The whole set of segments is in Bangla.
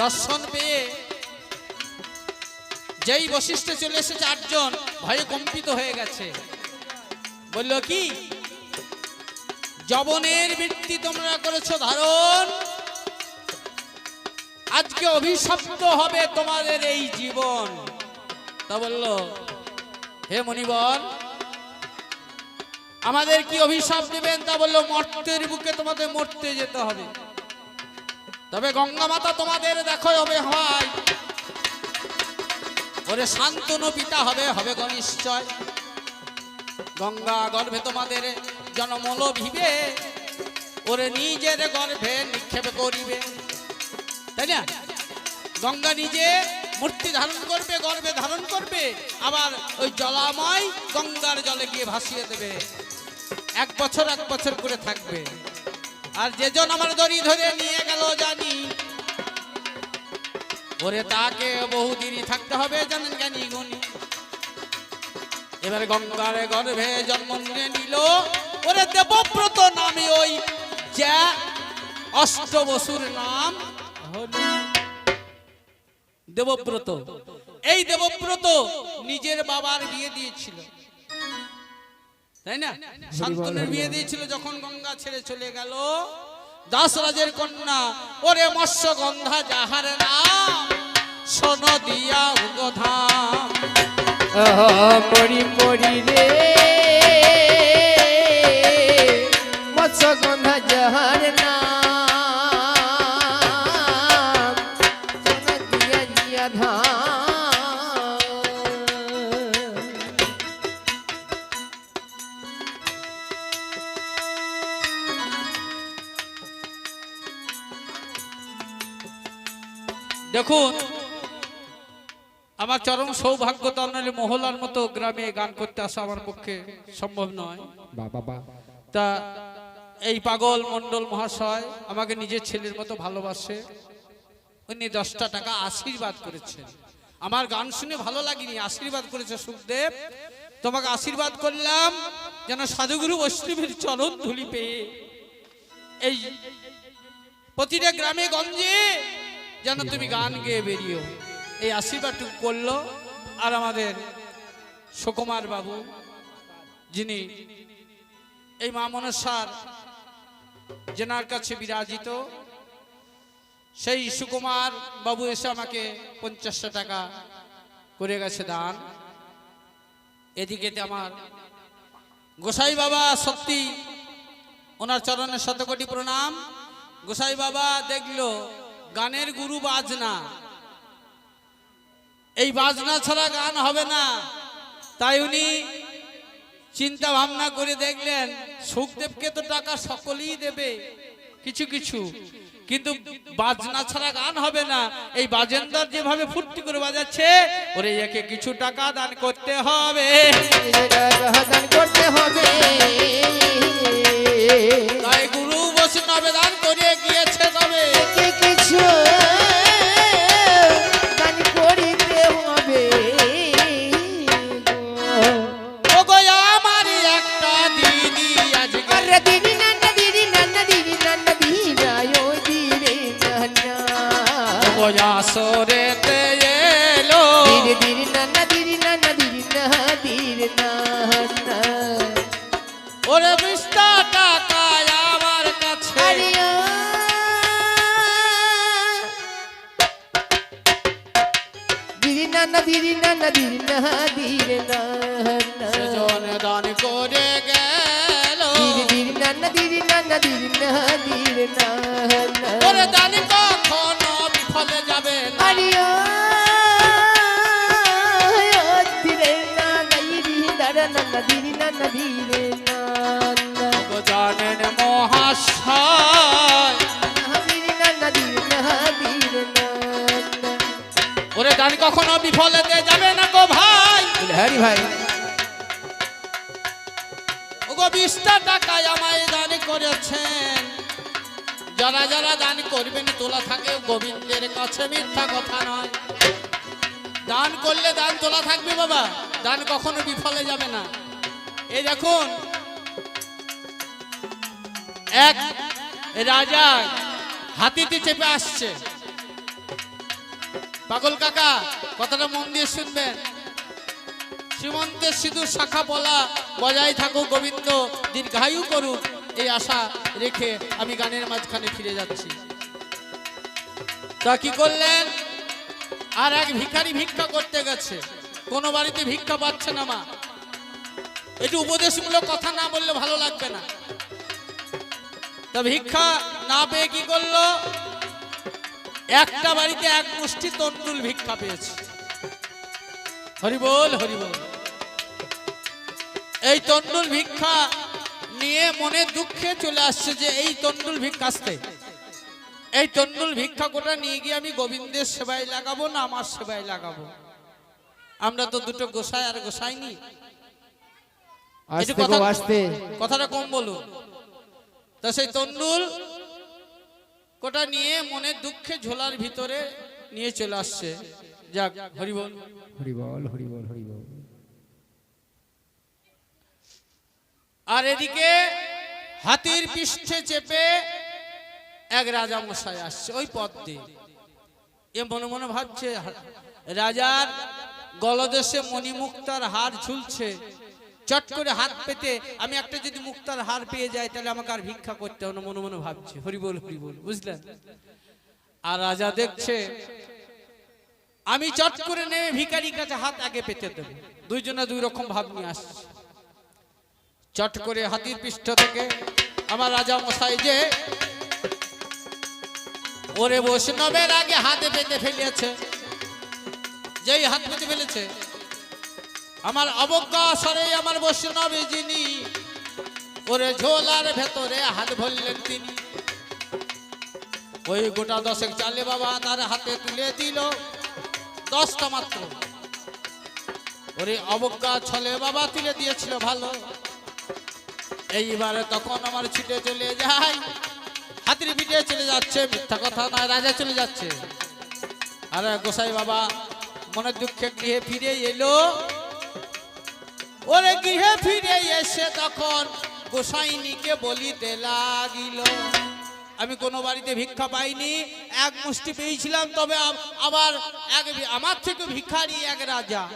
দর্শন পেয়ে যেই বশিষ্ঠে চলে এসেছে আটজন, ভয়ে কম্পিত হয়ে গেছে। বলল, কি? জবনের বৃত্তি তোমরা করেছ ধারণ? আজকে অভিশপ্ত হবে তোমাদের এই জীবন। তা বলল, হে মনিবর আমাদের কি অভিশাপ দেবেন? তা বলল, মর্তের বুকে তোমাদের মরতে যেতে হবে। তবে গঙ্গা মাতা তোমাদের দেখো হবে হয় ওরে শান্তনু পিতা হবে হবে নিশ্চয় গঙ্গা গর্ভে তোমাদের জনমল ভিবে। ওরে নিজের গর্ভে নিক্ষেপ করিবে। তাই না? গঙ্গা নিজে মূর্তি ধারণ করবে, গর্ভে ধারণ করবে। আবার ওই জলাময় গঙ্গার জলে গিয়ে ভাসিয়ে দেবে। এক বছর এক বছর করে থাকবে। আর যেজন আমার দড়ি ধরে নিয়ে জানি ওরে তাকে বহুদিনই থাকতে হবে জানেন জ্ঞানী গুণী। এবার গঙ্গার গর্ভে জন্ম নিয়ে নিল। ওরে দেবব্রত নামে ওই যা অষ্টবসুর নাম দেবব্রত। এই দেবব্রত নিজের বাবার বিয়ে দিয়েছিল। তাই না? শান্তনুর বিয়ে দিয়েছিল যখন গঙ্গা ছেড়ে চলে গেল। দাসরাজের কন্যা ওরে মৎস্য গন্ধা যাহার নাম সোন দিয়া উগধাম পড়ি মরি রে। আমার চরম সৌভাগ্য নাহলে মহলার মতো গ্রামে গান করতে আসা আমার পক্ষে সম্ভব নয়। তা এই পাগল মন্ডল মহাশয় আমাকে নিজের ছেলের মতো ভালোবাসে। উনি দশটা টাকা আশীর্বাদ করেছেন। আমার গান শুনে ভালো লাগেনি আশীর্বাদ করেছে সুখদেব। তোমাকে আশীর্বাদ করলাম যেন সাধুগুরু বৈষ্ণবের চরণ ধুলি পেয়ে। এই প্রতিটা গ্রামে গঞ্জে যেন তুমি গান গেয়ে বেরিও এই আশীর্বাদটুকু করল আর আমাদের সুকুমার বাবু, যিনি এই মা মনসার জেনার কাছে বিরাজিত, সেই সুকুমার বাবু এসে আমাকে পঞ্চাশটা টাকা করে গেছে দান। এদিকে আমার গোসাই বাবা সত্যি ওনার চরণে শতকোটি প্রণাম। গোসাই বাবা দেখল গানের গুরু বাজনা। এই বাজনা ছাড়া গান হবে না। তাই উনি চিন্তা ভাবনা করে দেখলেন, সুখদেবকে তো টাকা সকলেই দেবে, কিছু কিছু। কিন্তু বাজনা ছাড়া গান হবে না। এই বাজেন্দার যেভাবে ফুর্তি করে বাজাচ্ছে, ওরে একে কিছু টাকা দান করতে হবে। দান করতে হবে তাই গুরু বৈষ্ণবে দান করে গিয়েছে তবে। কিছু ওরে কখনো বিফলে যাবে না। জানেন মহাশয়। ওরে দান কখনো বিফলেতে যাবে না গো ভাই। হরি ভাই। ও গো বিশটা টাকায় আমায় দান করেছেন। যারা যারা দান করবেন, তোলা থাকে গোবিন্দের কাছে মিথ্যা কথা নয়। দান করলে দান তোলা থাকবে বাবা, দান কখনো বিফলে যাবে না। এই দেখুন, এক রাজা হাতিতে চেপে আসছে। পাগল কাকা, কথাটা মন দিয়ে শুনবেন। শ্রীমন্তের সিঁদুর শাখা বলা, বজায় থাকুক গোবিন্দ, দীর্ঘায়ু করুক। এই আশা রেখে আমি গানের মাঝখানে ফিরে যাচ্ছি। তা কি করলেন? আর এক ভিখারি ভিক্ষা করতে গেছে। কোন বাড়িতে ভিক্ষা পাচ্ছে না মা। একটু উপদেশমূলক কথা না বললে ভালো লাগবে না। তা ভিক্ষা না পেয়ে কি করল? একটা বাড়িতে এক মুষ্টি তন্ডুল ভিক্ষা পেয়েছে। হরিবল হরিবল। এই তন্ডুল ভিক্ষা নিয়ে মনে দুঃখে চলে আসছে যে এই তন্ডুল ভিক্ষা আসতে। এই তন্ডুল ভিক্ষা কোটা নিয়ে গিয়ে আমি গোবিন্দের সেবায় লাগাবো না আমার সেবায় লাগাবো? আমরা তো দুটো গোসাই আর গোসাই নি কথাটা কম বলুন। তা সেই তন্ডুল কোটা নিয়ে মনে দুঃখে ঝোলার ভিতরে নিয়ে চলে আসছে। যাক হরিবল। হরি বল হরি বল হরি বল আর এদিকে হাতির পৃষ্ঠে চেপে এক রাজা মশাই আসছে ওই পথ দিয়ে। এ মনে মনে ভাবছে, রাজার গলদেশে মণিমুক্তার হার ঝুলছে। চট করে হাত পেতে আমি একটা যদি মুক্তার হার পেয়ে যাই, তাহলে আমাকে আর ভিক্ষা করতে হবে মনে মনে ভাবছে। হরিবল হরিবল বুঝলেন? আর রাজা দেখছে, আমি চট করে নেমে ভিখারির কাছে হাত আগে পেতে দেবো। দুইজনে দুই রকম ভাব নিয়ে আসছে। চট করে হাতির পৃষ্ঠ থেকে আমার রাজা মশাই যে ওরে বৈষ্ণবের আগে হাতে পেতে ফেলেছে যেই হাত পেতে ফেলেছে আমার অবজ্ঞা সরে আমার বৈষ্ণবে যিনি ওরে ঝোলার ভেতরে হাত ভরলেন তিনি। ওই গোটা দশেক চালে বাবা তার হাতে তুলে দিল দশটা মাত্র। ওরে অবজ্ঞা ছলে বাবা তুলে দিয়েছিল ভালো। এইবারে তখন আমার ছুটে চলে যায়। হাতির পিঠে চলে যাচ্ছে, মিথ্যা কথা নয়, রাজা চলে যাচ্ছে। আর গোসাই বাবা মনের দুঃখে গৃহে ফিরে এলো। ওরে গৃহে ফিরে এসে তখন গোসাইনিকে বলিতে লাগিল। আমি কোনো বাড়িতে ভিক্ষা পাইনি, এক মুষ্টি পেয়েছিলাম, তবে আব- আবার এক আমার থেকে ভিখারি এক রাজা।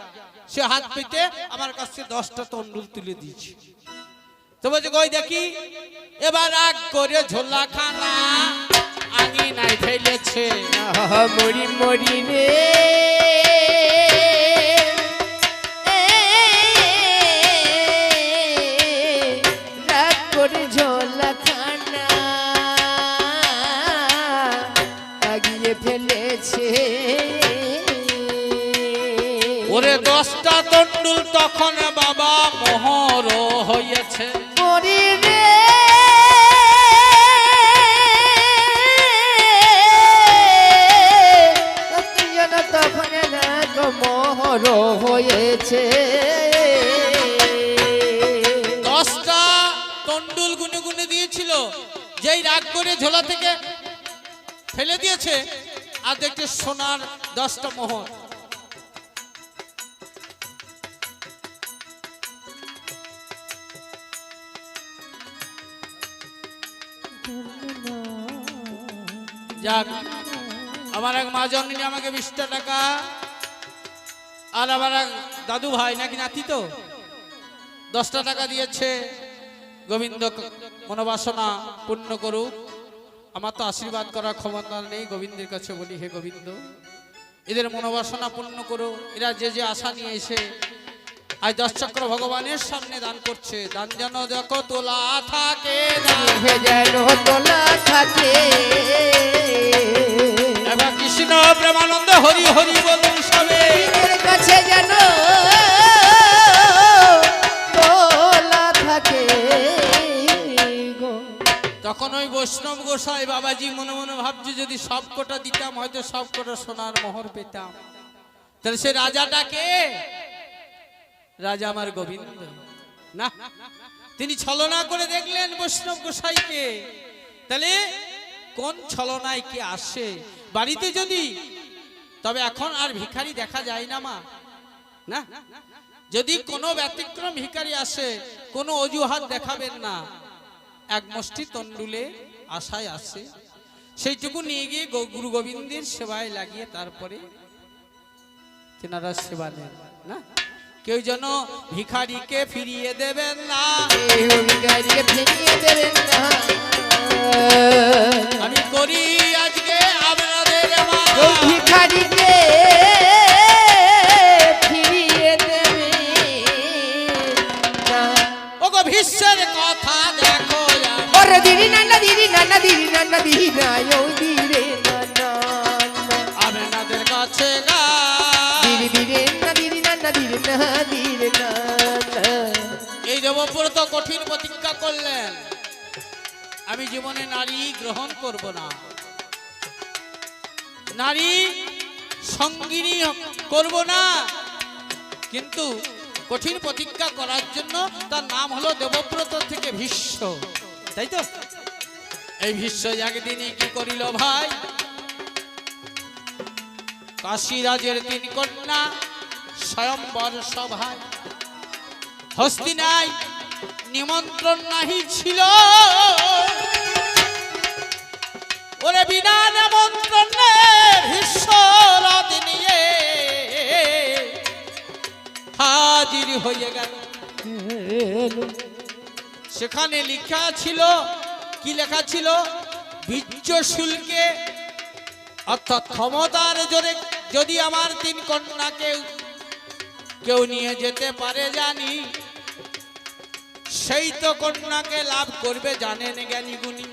সে হাত পেতে আমার কাছে দশটা তন্ডুল তুলে দিয়েছে। তো বলছে কই দেখি? এবার রাগ করে ঝোলা খানা আঙি নাই ফেলেছে মরি মরি রে। হয়েছে দশটা তন্ডুল গুনে গুনে দিয়েছিল। যেই রাগ করে ঝোলা থেকে ফেলে দিয়েছে, আর দেখতে সোনার দশটা মোহর। যাক আমার এক মা জননী আমাকে বিশটা টাকা, আর আমার এক দাদু ভাই নাকি নাতি তো? দশটা টাকা দিয়েছে। গোবিন্দ মনোবাসনা পূর্ণ করুক। আমার তো আশীর্বাদ করার ক্ষমতা নেই গোবিন্দের কাছে বলি হে গোবিন্দ। এদের মনোবাসনা পূর্ণ করো। এরা যে যে আশা নিয়ে এসে আজ দশ চক্র ভগবানের সামনে দান করছে। দান যেন দেখো তোলা থাকে তোলা থাকে। কৃষ্ণ প্রেমানন্দ হরি হরি বলুন সবে। কাছে যেন তখন ওই বৈষ্ণব গোসাই বাবাজি মনে মনে ভাবছে যদি সব কটা দিতাম হয়তো সব কটা সোনার মোহর পেতাম। তাহলে সে রাজাটাকে রাজা আমার গোবিন্দ। না তিনি ছলনা করে দেখলেন বৈষ্ণব গোসাইকে। তাহলে কোন ছলনায় কে আসে? বাড়িতে যদি তবে এখন আর ভিখারি দেখা যায় না মা। না? যদি কোনো ব্যতিক্রম ভিখারি আসে কোনো অজুহাত দেখাবেন না। এক মুষ্টি তন্ডুলে আশায় আসে। সেইটুকু নিয়ে গিয়ে গুরু গোবিন্দের সেবায় লাগিয়ে তারপরে তেনারা সেবা নেন না? কেউ যেন ভিখারিকে ফিরিয়ে দেবেন না। আমি করি আজকে আপনাদের ভীষ্মের কথা দেখো। ওরে দিদি নানা দিদি নানা দিদি নানা দিদি না ও নানা আপনাদের কাছে দিদি দিদি না দিদি নানা দিদি না নানা এই দেবব্রত কঠিন প্রতিজ্ঞা করলেন। আমি জীবনে নারী গ্রহণ করব না। নারী সঙ্গিনী করব না। কিন্তু কঠিন প্রতিজ্ঞা করার জন্য তার নাম হলো দেবব্রত থেকে ভীষ্ম। তাই তো? এই ভীষ্ম একদিনই কি করিল ভাই? কাশীরাজের তিন কন্যা স্বয়ম্বর সভায়। হস্তিনায় নিমন্ত্রণ নাহি ছিল। ওরে বিনা নিমন্ত্রণে হয়ে গেল। সেখানে লেখা ছিল, কি লেখা ছিল? বীর্য শুল্কে, অর্থাৎ ক্ষমতার জোরে যদি আমার তিন কন্যাকে কেউ নিয়ে যেতে পারে জানি, সেই তো কন্যাকে লাভ করবে জানেন জ্ঞানী গুণী।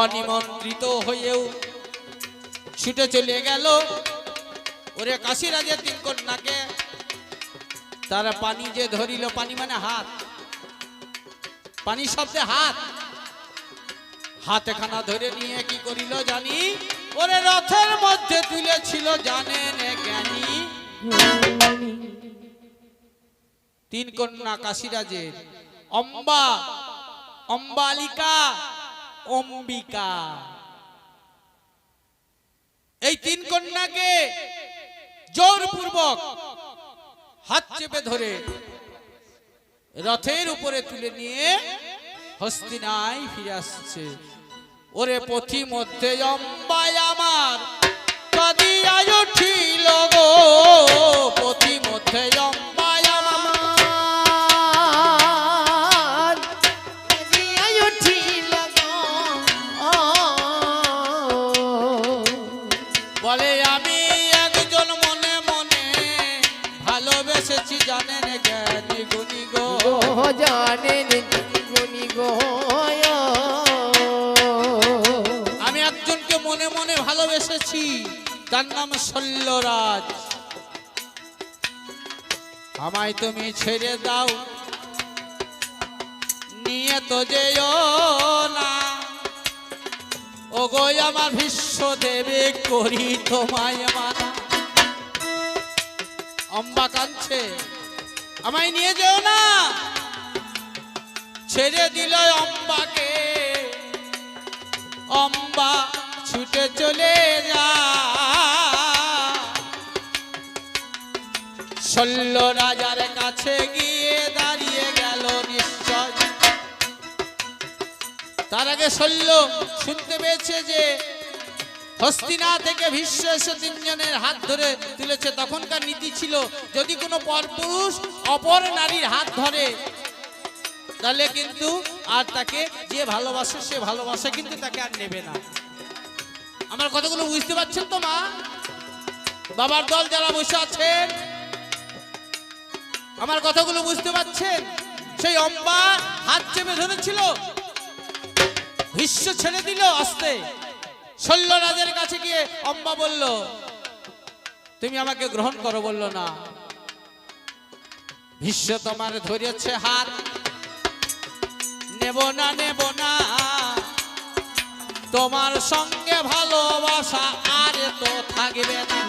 অনিমন্ত্রিত হয়েও ছুটে চলে গেল। ওরে কাশিরাজের তিন কন্যাকে, তারা পানি যে ধরিল, পানি মানে হাত। পানি শব্দে হাত। হাতেখানা ধরে নিয়ে কি করিল জানি? ওরে রথের মধ্যে তুলেছিল জানেন জ্ঞানী। তিন কন্যা কাশিরাজের, অম্বা, অম্বালিকা, অম্বিকা। এই তিন কন্যাকে জোরপূর্বক হাত চেপে ধরে রথের উপরে তুলে নিয়ে হস্তিনায় ফিরে আসছে। ওরে পথি মধ্যে অম্বায় আমার কদিয়া উঠিল গো। পথি মধ্যে অম্বায় আমি একজনকে মনে মনে ভালোবেসেছি, তার নাম শল্যরাজ আমায় তুমি ছেড়ে দাও, নিয়ে তো যেও না। ও গো আমার ভীষ্ম দেবে করি তোমায় মানা। অম্বা কাঁদছে, আমায় নিয়ে যেও না। ছেড়ে দিল অম্বাকে। অম্বা ছুটে চলে যা। শল্য রাজার কাছে গিয়ে দাঁড়িয়ে গেল নিশ্চয়। তার আগে শল্য শুনতে পেয়েছে যে হস্তিনা থেকে ভীষ্ম এসে তিনজনের হাত ধরে তুলেছে। তখনকার নীতি ছিল, যদি কোনো পরপুরুষ অপর নারীর হাত ধরে তাহলে কিন্তু আর তাকে যে ভালোবাসে, সে ভালোবাসে কিন্তু তাকে আর নেবে না। আমার কথাগুলো বুঝতে পারছেন তো, মা? বাবার দল যারা বসে আছেন, আমার কথাগুলো বুঝতে পারছেন? সেই অম্বা হাত চেপে ধরেছিল, ভীষ্ম ছেড়ে দিল আস্তে। শল্যরাজের কাছে গিয়ে অম্বা বলল, তুমি আমাকে গ্রহণ করো, বলল, না। ভীষ্ম তোমার ধরেছে হাত নেব না নেব না। তোমার সঙ্গে ভালোবাসা আর তো থাকবে না।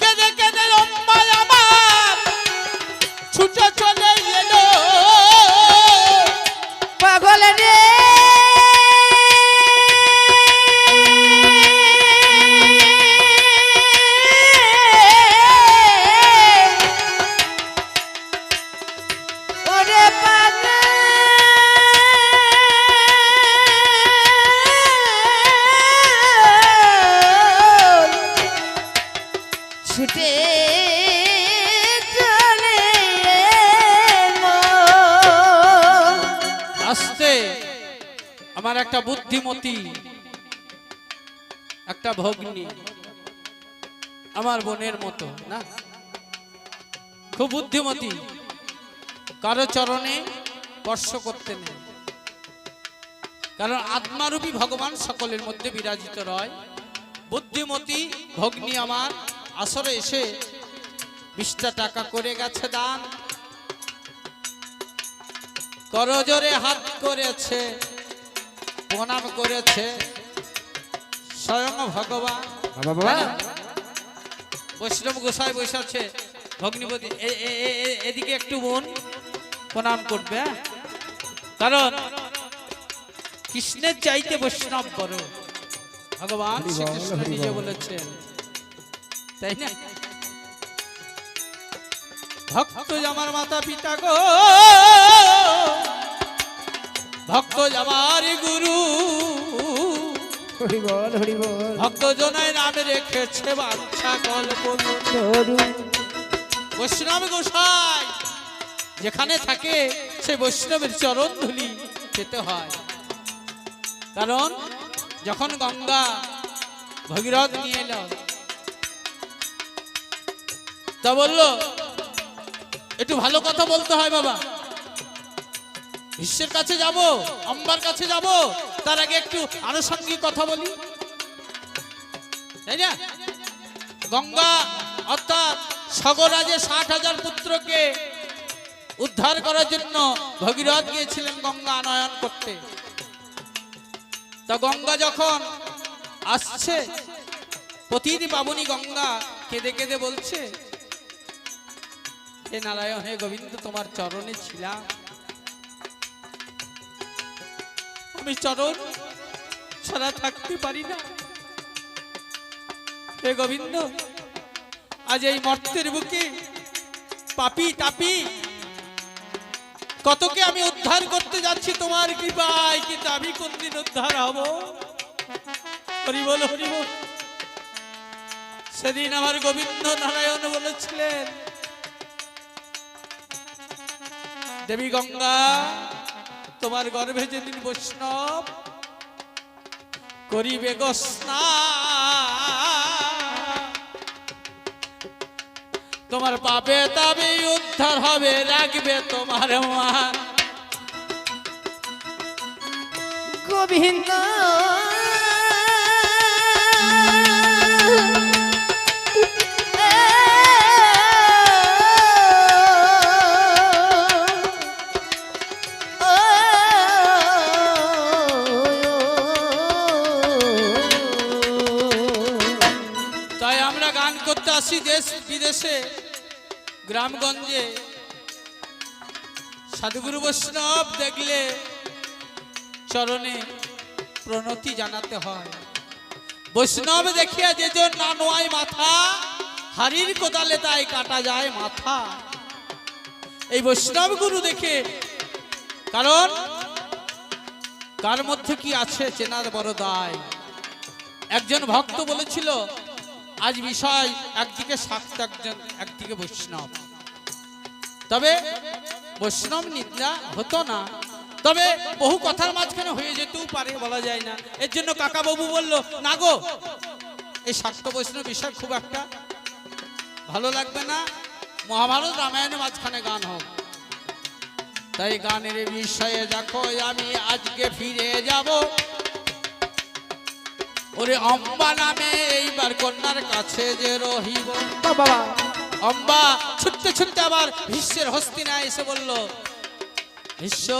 কেদে, কেঁদে লম্বায় আমার, ছুটে চলে খুব বুদ্ধিমতী। কারও চরণে স্পর্শ করতে নেই। কারণ আত্মারূপী ভগবান সকলের মধ্যে বিরাজিত রয়। বুদ্ধিমতী ভগ্নী আমার আসরে এসে বিশটা টাকা করে গেছে দান। করজোরে হাত করেছে প্রণাম করেছে। স্বয়ং ভগবান। বাবা বাবা বৈষ্ণব গোসাই বসে আছে। ভগ্নিপতি এদিকে একটু বোন প্রণাম করবে হ্যাঁ? কারণ কৃষ্ণের চাইতে বৈষ্ণব বড়। ভগবান শ্রীকৃষ্ণ নিজে বল। বলেছেন তাই না? ভক্ত আমার মাতা পিতা গো ভক্ত আমার গুরু ভক্ত জনায় নামে রেখেছে বাচ্চা তরু বৈষ্ণব গোসাই, যেখানে থাকে সে বৈষ্ণবের চরণ ধুলি পেতে হয়। কারণ যখন গঙ্গা ভগীরথ নিয়ে এলো, তা বলল, একটু ভালো কথা বলতে হয় বাবা। বিশ্বের কাছে যাব, আম্বার কাছে যাব, তার আগে একটু আনুষঙ্গিক কথা বলি। তাই না? গঙ্গা অর্থাৎ সগরাজে ষাট হাজার পুত্রকে উদ্ধার করার জন্য ভগীরথ গিয়েছিলেন গঙ্গা আনয়ন করতে। তা গঙ্গা যখন আসছে প্রতিটি পাবনী গঙ্গা কেঁদে কেঁদে বলছে, হে নারায়ণ, হে গোবিন্দ, তোমার চরণে ছিলাম। আমি চরণ ছাড়া থাকতে পারি না। হে গোবিন্দ আজ এই মর্তের বুকে পাপি তাপি কতকে আমি উদ্ধার করতে যাচ্ছি তোমার কি কৃপায়, কিন্তু আমি কোনদিন উদ্ধার হব? হরি বল হরি বল। সেদিন আমার গোবিন্দ নারায়ণ বলেছিলেন, দেবী গঙ্গা, তোমার গর্ভে যেদিন বৈষ্ণব করিবে গোস্না তোমার পাবে তবে উদ্ধার হবে রাখবে তোমার মা। গোবিন্দ। তাই আমরা গান করতে আসি দেশ বিদেশে। গ্রামগঞ্জে সাধুগুরু বৈষ্ণব দেখলে চরণে প্রণতি জানাতে হয়। বৈষ্ণব দেখিয়া যেজন না নোয়ায় মাথা, হারির কোদালে তাই কাটা যায় মাথা। এই বৈষ্ণব গুরু দেখে, কারণ কার মধ্যে কি আছে চেনার বড় দায়? একজন ভক্ত বলেছিল আজ বিষয় একদিকে শাক্ত, একজন একদিকে বৈষ্ণব। তবে বৈষ্ণব নিদ্রা হতো না। তবে বহু কথার মাঝখানে হয়ে যেতেও পারে বলা যায় না। এর জন্য কাকা বাবু বলল, না গো, এই শাক্ত বৈষ্ণব বিষয় খুব একটা ভালো লাগবে না। মহাভারত রামায়ণের মাঝখানে গান হোক। তাই গানের বিষয়ে দেখো, আমি আজকে ফিরে যাব। ওরে অম্বা নামে এইবার কন্যার কাছে যে রহিব। বাবা অম্বা ছুটতে ছুটতে আবার ভীষ্মের হস্তিনায় এসে বলল ভীষ্ম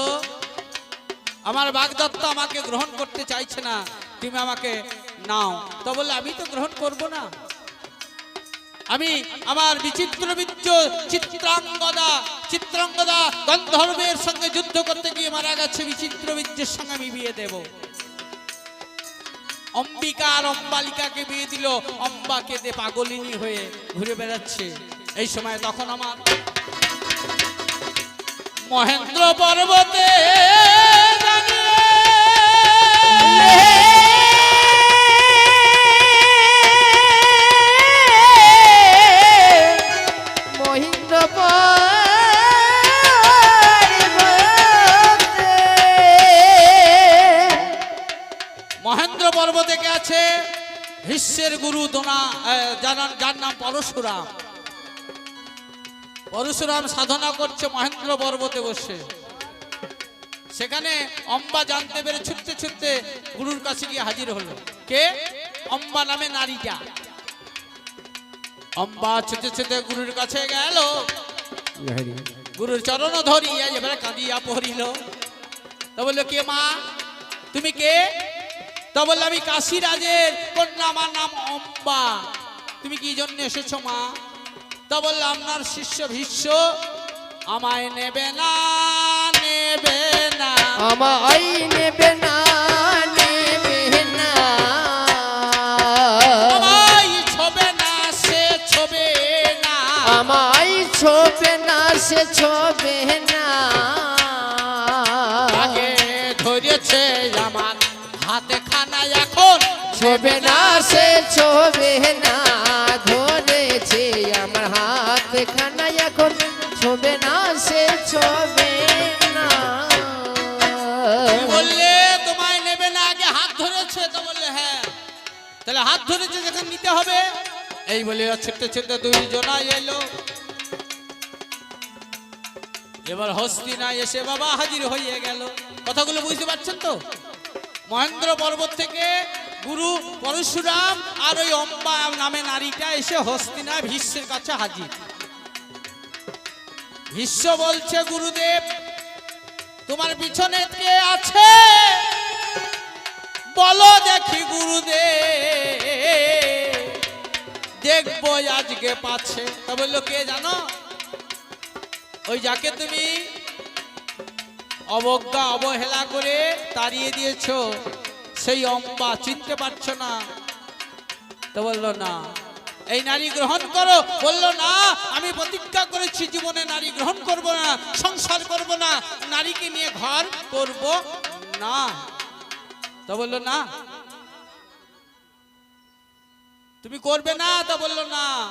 আমার বাগদত্ত আমাকে গ্রহণ করতে চাইছে না তুমি আমাকে নাও। তো বললে আমি তো গ্রহণ করব না। আমি আমার বিচিত্র বীর্য চিত্রাঙ্গদা চিত্রাঙ্গদা গন্ধর্বের সঙ্গে যুদ্ধ করতে গিয়ে মারা গেছে বিচিত্র বীর্যের সঙ্গে আমি বিয়ে দেব। অম্বিকা আর অম্বালিকাকে বিয়ে দিল। অম্বা কেঁদে পাগলিনী হয়ে ঘুরে বেড়াচ্ছে। এই সময় তখন আমার মহেন্দ্র পর্বতে পর্বতে কে আছে? ভীষ্মের গুরু দোনা নাম- যার নাম পরশুরাম। পরশুরাম সাধনা করছে মহেন্দ্র পর্বতে বসে। সেখানে অম্বা জানতে পেরে ছুটতে ছুটতে গুরুর কাছে গিয়ে হাজির হলো। কে? অম্বা নামে নারীটা। অম্বা ছুটে ছুটে গুরুর কাছে গেল। গুরুর চরণ ধরিয়া এবারে কাঁদিয়া পড়িল। তা বলল, কে মা? তুমি কে? তা বলল আমি কাশিরাজের কন্যা আমার নাম অম্বা। তুমি কি জন্য এসেছ মা? তা বলল আপনার শিষ্য ভীষ্ম আমায় নেবে না নেবে না। আমায় নেবে না নেবে না। আমায় ছবে না সে ছবে আমায় ছোবে না আগে ধরেছে আমার ছোবে না সে ছোবে না ধরেছে আমার হাত খানা এখন ছোবে না, সে ছোবে বললে, তোমায় নেবে না, আগে হাত ধরেছে, তো বললে হ্যাঁ। তাহলে হাত ধরেছে যেখানে নিতে হবে। এই বলে ছুটতে ছুটতে দুই এলো। এবার হস্তিনা এসে বাবা হাজির হয়ে গেল। কথাগুলো বুঝতে পারছেন তো? মহেন্দ্র পর্বত থেকে গুরু পরশুরাম আর ওই অম্বা নামে নারীটা এসে হস্তিনা ভীষ্মের কাছে হাজির। ভীষ্ম বলছে, গুরুদেব, তোমার পিছনে কে আছে? বলো দেখি গুরুদেব। দেখব আজকে পাচ্ছে তা বলল, কে জানো? ওই যাকে তুমি অবজ্ঞা, অবহেলা করে তাড়িয়ে দিয়েছ। সেই অম্বা চিনতে পারছ না। তো বলল, না। এই নারী গ্রহণ করো। বলল, না, আমি প্রতিজ্ঞা করেছি জীবনে নারী গ্রহণ করব না, সংসার করব না, নারীকে নিয়ে ঘর করব না। তো বলল, না। তুমি করবে না? তা বলল, না।